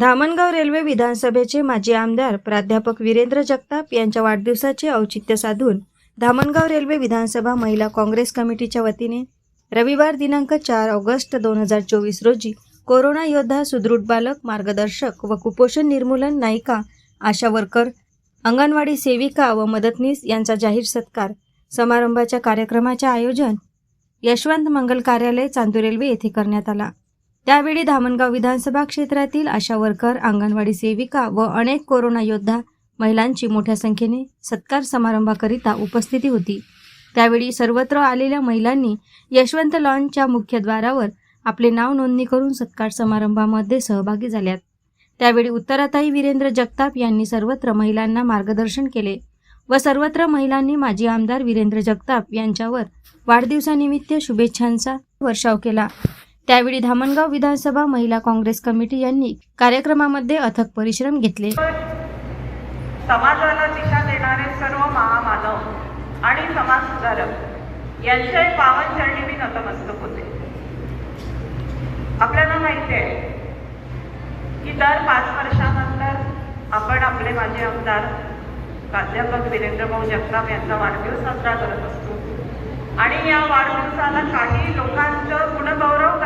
Dhamangaon railway विधानसभेचे माजी आमदार प्राध्यापक वीरेंद्र जगताप यांच्या वाढदिवसाचे औचित्य साधून धामणगाव रेल्वे विधानसभा महिला काँग्रेस कमिटीच्या वतीने रविवार दिनांक चार ऑगस्ट दोन हजार चोवीस रोजी कोरोना योद्धा सुदृढ बालक मार्गदर्शक व कुपोषण निर्मूलन नायिका आशा वर्कर अंगणवाडी सेविका व मदतनीस यांचा जाहीर सत्कार. समारंभाच्या कार्यक्रमाचे आयोजन यशवंत मंगल कार्यालय चांदू रेल्वे येथे करण्यात आला. त्यावेळी धामणगाव विधानसभा क्षेत्रातील आशा वर्कर अंगणवाडी सेविका व अनेक कोरोना योद्धा महिलांची मोठ्या संख्येने सत्कार समारंभाकरिता उपस्थिती होती. त्यावेळी सर्वत्र आलेल्या महिलांनी यशवंत लॉनच्या मुख्यद्वारावर आपले नाव नोंदणी करून सत्कार समारंभामध्ये सहभागी झाल्यात. त्यावेळी उत्तराताई वीरेंद्र जगताप यांनी सर्वत्र महिलांना मार्गदर्शन केले व सर्वत्र महिलांनी माजी आमदार वीरेंद्र जगताप यांच्यावर वाढदिवसानिमित्त शुभेच्छांचा वर्षाव केला. त्यावेळी धामणगाव विधानसभा महिला काँग्रेस कमिटी यांनी कार्यक्रमामध्ये अथक परिश्रम घेतले. समाजाला दिशा देणारे सर्व महामानव आणि समाजसुधारक यांच्या पावन चरणी मी नतमस्तक होते. आपल्याला माहिती आहे की दर पाच वर्षानंतर आपण आपले माजी आमदार प्राध्यापक वीरेंद्रभाऊ जगताप यांचा वाढदिवस साजरा करत असतो. आणि या वाढदिवसाला काही लोकांचं गुणगौरव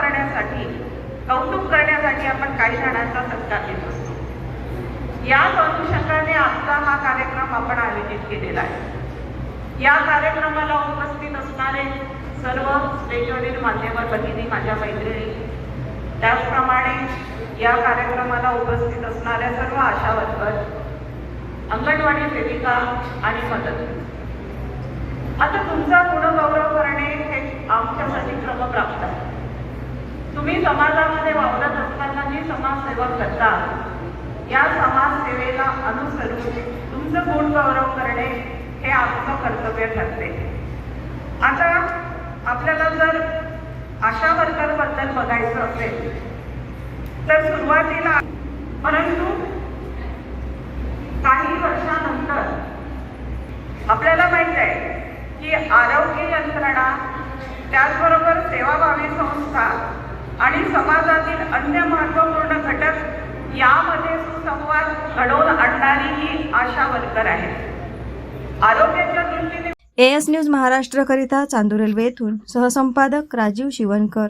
काही जणांचा सत्कार देत असतो. याच अनुषंगाने आजचा हा कार्यक्रम आपण आयोजित केलेला आहे. या कार्यक्रमाला उपस्थित असणारे सर्व स्टेजवरील मान्यवर भगिनी माझ्या मैत्रिणी त्याचप्रमाणे या कार्यक्रमाला उपस्थित असणाऱ्या सर्व आशा वर्कर अंगणवाडी सेविका आणि मदत. आता तुमचा गुणगौरव करणे हे आमच्यासाठी क्रमप्राप्त आहे. तुम्ही समाजामध्ये वावरत असताना जी समाजसेवा करतात या समाजसेवेला अनुसरून तुमचं गुण गौरव करणे हे आपलं कर्तव्य ठरते. आता आपल्याला जर आशा वर्करबद्दल बघायचं असेल तर सुरुवातीला परंतु काही वर्षानंतर आपल्याला माहीत आहे की आरोग्य यंत्रणा ही आशा वर्कर आहे आरोग्याच्या दृष्टीने ए एस न्यूज महाराष्ट्रकरिता चांदूर रेल्वे येथून सहसंपादक राजीव शिवणकर